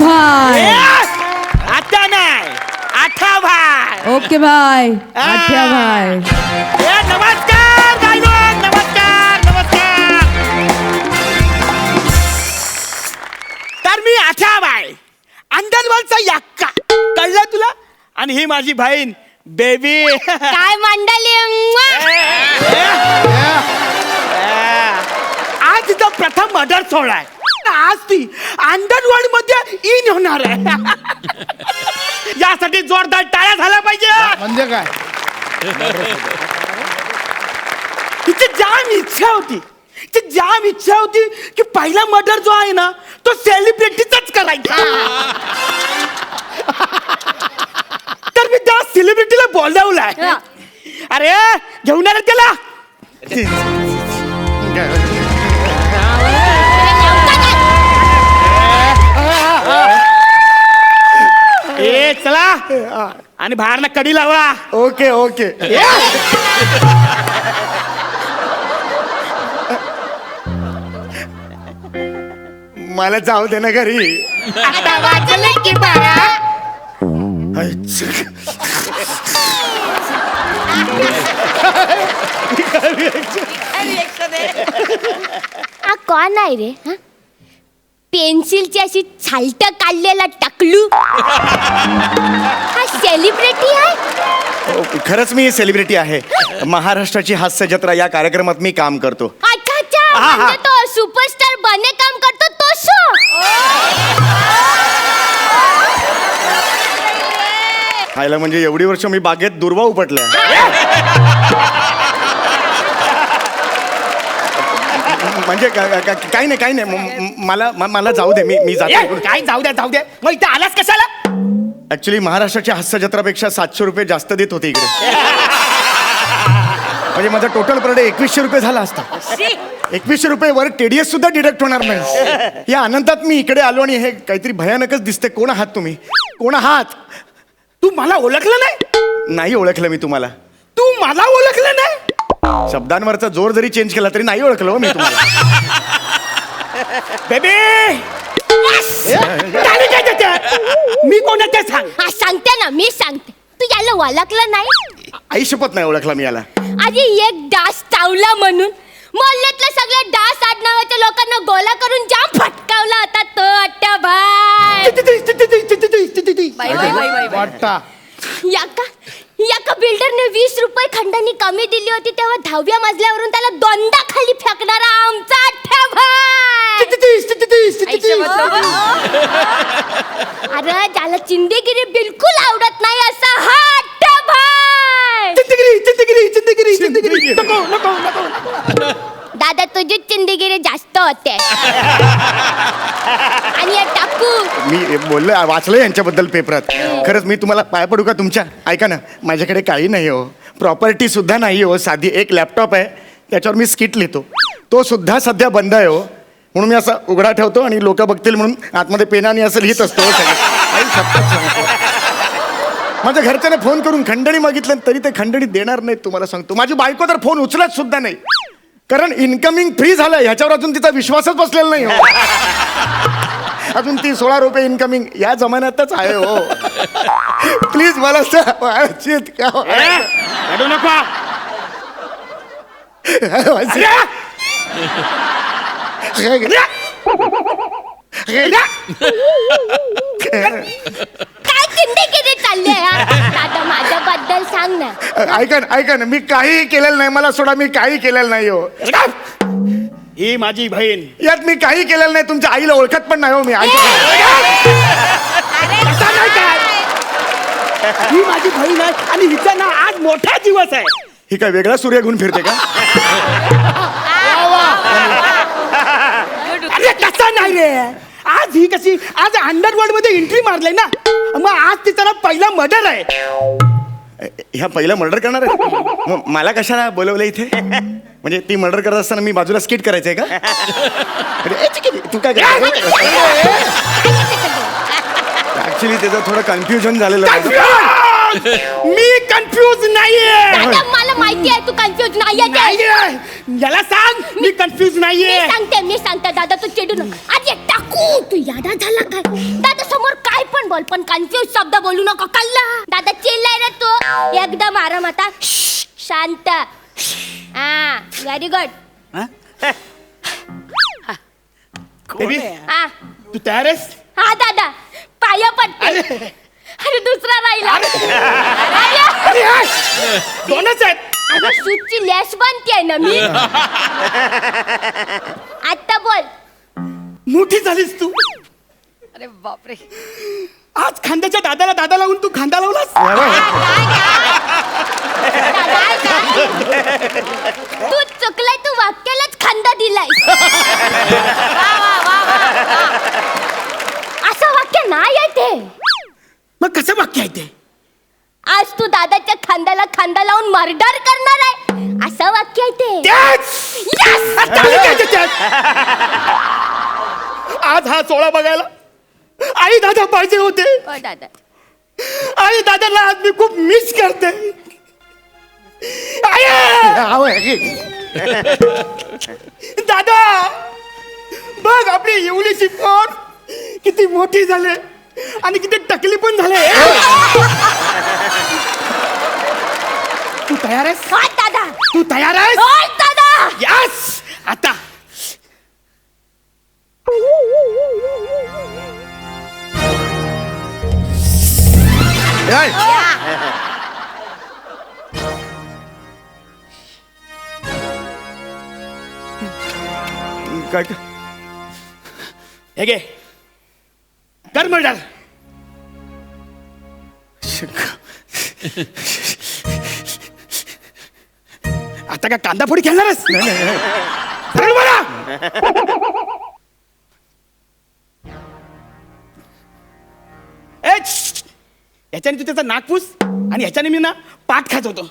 भाई। आता नाही आठा भाई। ओके भाई आठ्या भाई। ए, नमस्कार गायलोक नमस्कार नमस्कार। तर मी आठा बाय अंडरवर्ल्डचा यक्का। कळलं तुला? आणि ही माझी बहीण बेबी। काय मंडळी आज तिचा प्रथम मर्डर सोहळा आहे। आज ती अंडरवर्ल्डमध्ये इन होणार आहे. यासाठी जोरदार टाळ्या झाल्या पाहिजे. म्हणजे काय? तिची जाम इच्छा होती. तिची जाम इच्छा होती की पहिला मर्डर जो आहे ना तो सेलिब्रिटीचाच करायचा. तर मी त्या सेलिब्रिटीला बोलवलाय. अरे घेऊन आलं त्याला. ए चला. आणि बाहेरनं कडी लावा. Okay okay. मला जाऊ दे ना घरी. आता वाजलं की बारा हा कोण आहे रे? हा? पेन्सिलची अशी छालट काढलेला टाकलू. हा सेलिब्रिटी आहे? ओ, खरंच मी सेलिब्रिटी आहे. महाराष्ट्राची हास्य जत्रा या कार्यक्रमात मी काम करतो. अच्छा अच्छा. हा, हा. म्हणजे तो सुपरस्टार बने काम करतो तो शो? खायला म्हणजे एवढी वर्ष मी बागेत दुर्वा उपटल्या. म्हणजे काही नाही काही नाही. मला मला जाऊ दे मी मी जातो. काय जाऊ द्या जाऊ द्या. मग इथं आलास कशाला? ऍक्च्युली महाराष्ट्राच्या हास्य जत्रापेक्षा सातशे रुपये जास्त देत होते इकडे. म्हणजे माझा टोटल पर डे एकवीसशे रुपये झाला असता. एकवीसशे रुपये वर टीडीएस सुद्धा डिडक्ट होणार नाही. या आनंदात मी इकडे आलो आणि हे काहीतरी भयानकच दिसते कोण आहात तुम्ही? कोण आहात? तू मला ओळखलं नाही? नाही ओळखलं मी तुम्हाला. तू मला ओळखलं नाही? शब्दांवरचा जोर जरी चेंज केला तरी नाही ओळखलं हो मी तुम्हाला बेबी काय? मी कोण आहे ते सांग हा सांगते ना मी सांगते तू याला ओळखलं नाही आई शपथ नाही ओळखला मी याला आधी एक डास चावला म्हणून मोहल्ल्यातल्या सगळ्या डास आडनावाच्या लोकांना गोला करून जाम फटकावला होता तो अट्ट्या भाई बिल्डरने वीस रुपये खंडानी कमी दिली होती तेव्हा दहाव्या मजल्यावरून त्याला दोनदा खाली फेकणारा आमचा अरे ज्याला चिंदेगिरी बिलकुल आवडत नाही असा हा अठ्ठ्या भाई दादा तुझी चिंदेगिरी जास्त होते. आणि या टाकू. मी बोललो वाचलं यांच्याबद्दल पेपरात खरंच मी तुम्हाला पाय पडू का तुमच्या? ऐका ना माझ्याकडे काही नाही हो. प्रॉपर्टी सुद्धा नाही हो साधी एक लॅपटॉप आहे त्याच्यावर मी स्किट लिहितो. तो सुद्धा सध्या बंद आहे हो. म्हणून मी असा उघडा ठेवतो आणि लोक बघतील म्हणून आतमध्ये पेनाने असं लिहित असतो हो सगळं. आई शपथ सांगतो. माझ्या घरच्याने फोन करून खंडणी मागितलं तरी ते खंडणी देणार नाहीत तुम्हाला सांगतो. माझी बायको तर फोन उचलत सुद्धा नाही. कारण इन्कमिंग फ्री झालं ह्याच्यावर अजून तिचा विश्वासच बसलेला नाही हो. अजून ती सोळा रुपये इन्कमिंग या जमान्यातच आहे हो. प्लीज मला सा- वाचित का? ए, रडू नको. काय चिंदेगिरी चालली? दादा माझ्याबद्दल सांग ना. ऐका ना ऐका ना मी काही केलेलं नाही मला सोडा मी काही केलेलं नाही हो. ही माझी बहीण. यात मी काही केलेलं नाही तुमच्या आईला ओळखत पण नाही हो मी आई कसा नाही काय? ही माझी बहीण आहे आणि हिचा ना आज मोठा दिवस आहे. ही काय वेगळा सूर्य घेऊन फिरते का? अरे कसा नाही रे. आज ही कशी आज अंडरवर्ल्डमध्ये एंट्री मारले ना. मग आज तिचा ना पहिला मर्डर आहे ह्या पहिला मर्डर करणार आहे मग मला कशाला बोलवलं इथे म्हणजे ती मर्डर करत असताना मी बाजूला स्किट करायचंय का म्हणजे, ए, चिकी, तू काय ऍक्च्युली त्याचं थोडं कन्फ्युजन झालेलं आहे. मी कन्फ्यूज नाहीये. दादा मला माहिती आहे तू कन्फ्युज नाहीये ते. नाहीये. याला सांग मी कन्फ्यूज मी नाहीये. सांगते मी सांगते दादा तू चिडू नका. आज एक टाकू तू यादा झाला काय? दादा समोर काय पण बोल पण कन्फ्युज शब्द बोलू नको कल्ला. दादा चिल्लाय रे तू. एकदम आराम आता. शांत. हा? व्हेरी गुड हा. तू तयार आहेस? हा दादा. पाया पडते. अरे. अरे दुसरा राहिला. अरे, अरे, हाय. दोनच आहेत. अरे सूटची लॅश बनते ना मी. आता बोल. मोठी झालीस तू. अरे बापरे. आज खांद्याच्या दादाला दादा लावून तू खांदा लावलास? काय, काय? तू चुकलाय तू वाक्यालाच खांदा दिलाय असं वाक्य नाही आहे ते. मग कसं वाक्य आहे ते? आज तू दादाच्या खांद्याला खांदा लावून मर्डर करणार आहे. असं वाक्य आहे ते. त्याच Yes! आज हा सोळा बघायला आई दादा पाहिजे होते. हो दादा. आई दादाला आज मी खूप मिस करते. आई. दादा बघ आपली येवलीची पोर किती मोठी झाले. आणि किती टकली पण झाले. तू तयार आहेस? हो दादा. तू तयार आहेस? हो दादा. यस आता. काय काय? हे घे. कर मर्डर. आता काय कांदा फोडी खेळणारच. याच्याने तू त्याचा नागपूस आणि ह्याच्याने मी ना पाठ खात होतो!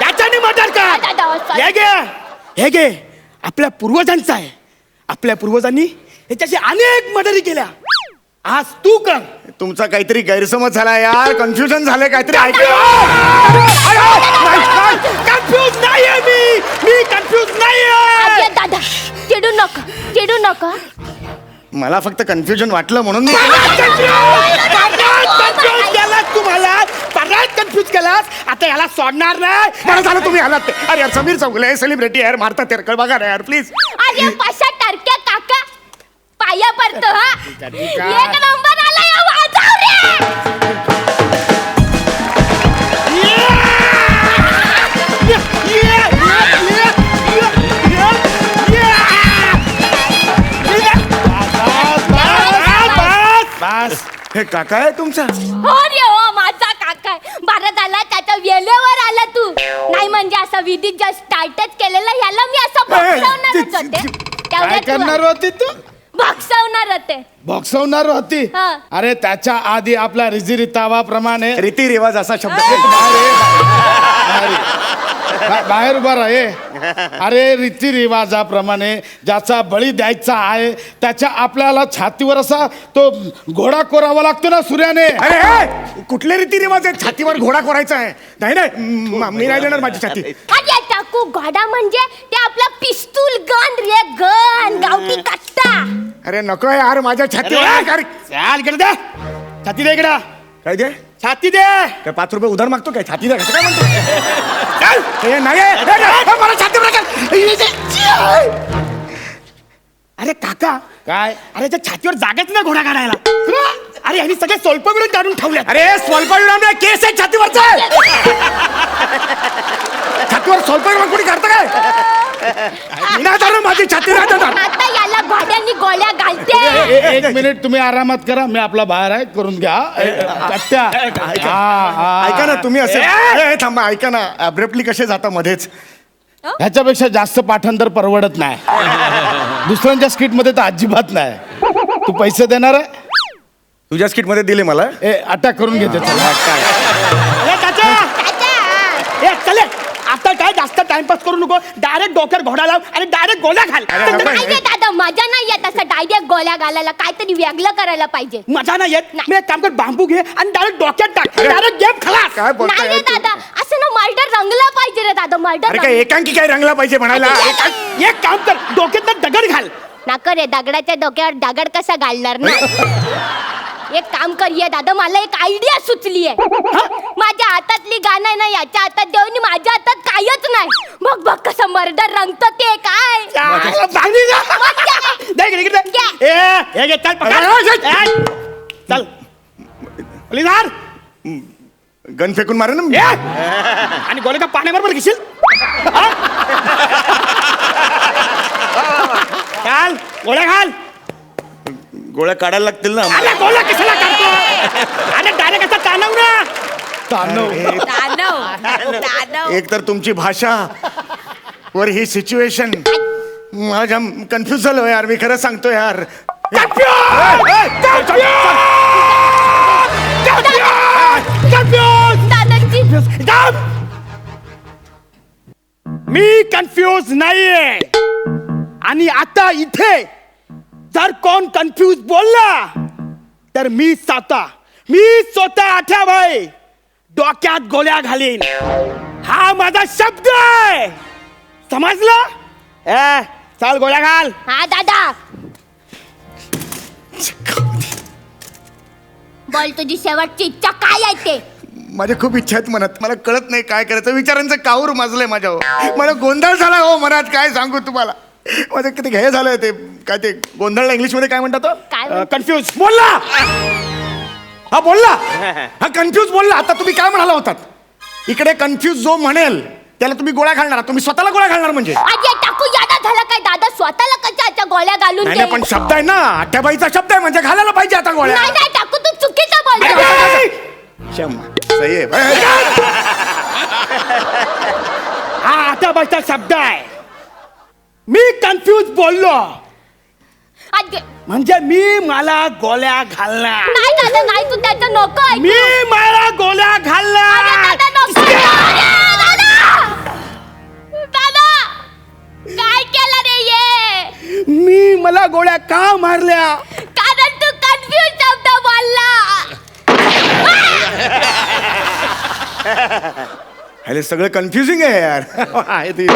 याच्याने दादा, का. हे घे हे घे. आपल्या पूर्वजांचा आहे. आपल्या पूर्वजांनी ह्याच्याशी अनेक मदरी केल्या. आज तू कर. तुमचा काहीतरी गैरसमज झाला यार. कन्फ्युजन झालंय काहीतरी. कन्फ्यूज नाहीये मी. मी कन्फ्यूज नाहीये. अरे दादा चिडू नका चिडू नका. मला फक्त कन्फ्युजन वाटलं म्हणून मी कन्फ्यूज केलास तुम्हाला. परत कन्फ्यूज केलास आता याला सोडणार नाही. मला झालं तुम्ही आलात. ते अरे यार समीर चौगले सेलिब्रिटी यार मारता तेरकळ बघा ना यार प्लीज अरे पाशा टरक्या काका पाया पडतो हा? एक नंबर आला या बस हे काका आहे तुमचा? हो रे हो माझा काका आहे. बरं झाला त्याच्या वेळेवर आला तू. नाही म्हणजे असं विधी जस्ट स्टार्टच केलेलं ह्याला मी असं भक्षवणारच होते. काय करणार आला. होती तू? भक्षवणार होते. बॉक्सवणार होती? हा. अरे त्याच्या आधी आपल्या रिजिरितावाप्रमाणे रीतिरिवाज असा शब्द बा- बाहेर उभा राहे अरे रीतिरिवाजाप्रमाणे ज्याचा बळी द्यायचा आहे त्याच्या आपल्याला छातीवर असा तो घोडा कोरावा लागतो ना सूर्याने. अरे हे, कुठले रीतिरिवाज आहेत? छातीवर घोडा कोरायचा आहे. नाही नाही. म- मी नाही देणार माझी छाती. अरे टाकू घोडा म्हणजे ते आपला पिस्तूल गन रे गन गावठी कट्टा. अरे नको यार माझ्या चाल इकडे दे. छाती दे इकडं. काय दे? छाती दे. काय पाच रुपये उधार मागतो काय? छाती कसं काय म्हणतो? चल, हे नाही हे, हे, हे, मला छाती अरे काका. काय? अरे त्या छातीवर जागाच नाही घोडा काढायला. अरे यांनी सगळे स्वल्प मिळून काढून ठेवले अरे स्वल्प नाही केस आहे छातीवरचा. छातीवर स्वल्प विराम कोणी काढतं काय? धरणार माझी छाती धरणार. आता याला गोळ्या घालते. ए- एक मिनिट तुम्ही आरामात करा. मी आपला बाहेर आहे करून घ्या. ए, ऐका हा, हा. ऐका ना तुम्ही असे ए, ए, थांबा ऐका ना. अब्रेप्टली कसे जाता मध्येच? ह्याच्यापेक्षा जास्त पाठांतर परवडत नाही. दुसऱ्यांच्या स्किटमध्ये तर अजिबात नाही. तू पैसे देणार आहे? तुझ्या स्किटमध्ये दिले मला. ए अटॅक करून घेते. चल अरे चाचा आता काय जास्त टाइमपास करू नको. डायरेक्ट डोक्यावर घोडा लाव आणि डायरेक्ट गोळ्या घाल. अरे, नको. नाही रे दादा मजा नाही येत असं डायरेक्ट गोळ्या घालायला. काहीतरी वेगळं करायला पाहिजे. मजा नाही येत. नाही. मी एक काम कर बांबू घे आणि डायरेक्ट डोक्यात टाक. डायरेक्ट गेम खलास. काय बोलताय? नाही रे तू? दादा असं ना मर्डर रंगला पाहिजे रे दादा मर्डर अरे काय एकांकी काय रंगला पाहिजे म्हणायला? एक काम कर डोक्यात दगड घाल. नको रे दगडाच्या डोक्यावर दगड कसा घालणार ना? एक काम कर ये दादा मला एक आयडिया सुचली आहे माझ्या हातातली गाणं आहे ना याच्या हातात देऊन माझ्या हातात कायच नाही बघ बघ कसं मर्डर रंगत ते काय चांगलं बांधली जा. दे इकडे, इकडे. घे. ए, हे घे, चल पकड. ए, चल गन फेकून मारे ए. आणि गोळे का पाण्याबरोबर घेशील हा? घाल गोळ्या घाल गोळ्या काढायला लागतील ना अरे गोळ्या कशाला काढतो? अरे डायरेक्ट असं ताणव ना. तांडव दानव दानव एक तर तुमची भाषा वर ही सिच्युएशन माझ्या कन्फ्युज झालो यार मी खरं सांगतो यार. मी कन्फ्यूज नाहीये. आणि आता इथे जर कोण कन्फ्यूज बोलला तर मी स्वतः मी स्वतः आठ्या भाई डोक्यात गोळ्या घालीन. हा माझा शब्द आहे. समजलं? ए चाल गोळ्या घाल. हा दादा. बोल तुझी शेवटची इच्छा काय आहे ते? माझ्या खूप इच्छा आहेत मनात. मला कळत नाही काय करायचं. विचारांचं काऊर माजलंय माझ्यावर. मला गोंधळ झाला हो मनात. काय सांगू तुम्हाला? माझं किती हे झालंय ते. काय ते गोंधळ इंग्लिशमध्ये काय म्हणतात? काय कन्फ्यूज बोलला! हा बोलला! हा कन्फ्यूज बोलला. आता तुम्ही काय म्हणाला होतात? इकडे कन्फ्यूज जो म्हणेल त्याला तुम्ही गोळ्या घालणार. तुम्ही स्वतःला गोळ्या घालणार म्हणजे. आज या टाकू यादा झाला काय? दादा स्वतःला कशाच्या गोळ्या घालून नाही दे नाही, पण शब्द आहे ना. आठ्याबाईचा शब्द आहे म्हणजे घालायला पाहिजे आता गोळ्या. नाही नाही टाकू तू चुकीचं अरे, बोलतो अरे, अरे. क्षमा. सही आहे. अरे, हा आता बसता शब्द आहे. मी कन्फ्यूज बोललो. आज म्हणजे मी मला गोळ्या घालणार. नाही दादा नाही तू त्याचं नको ऐकू. मी मला गोळ्या अरे घालणार दादा नको अरे, दादा! दादा! काय केलं रे ये? मी मला गोळ्या का मारल्या? कारण तू कन्फ्युज शब्द बोलला. हे सगळं कन्फ्युजिंग आहे यार. आहे ते.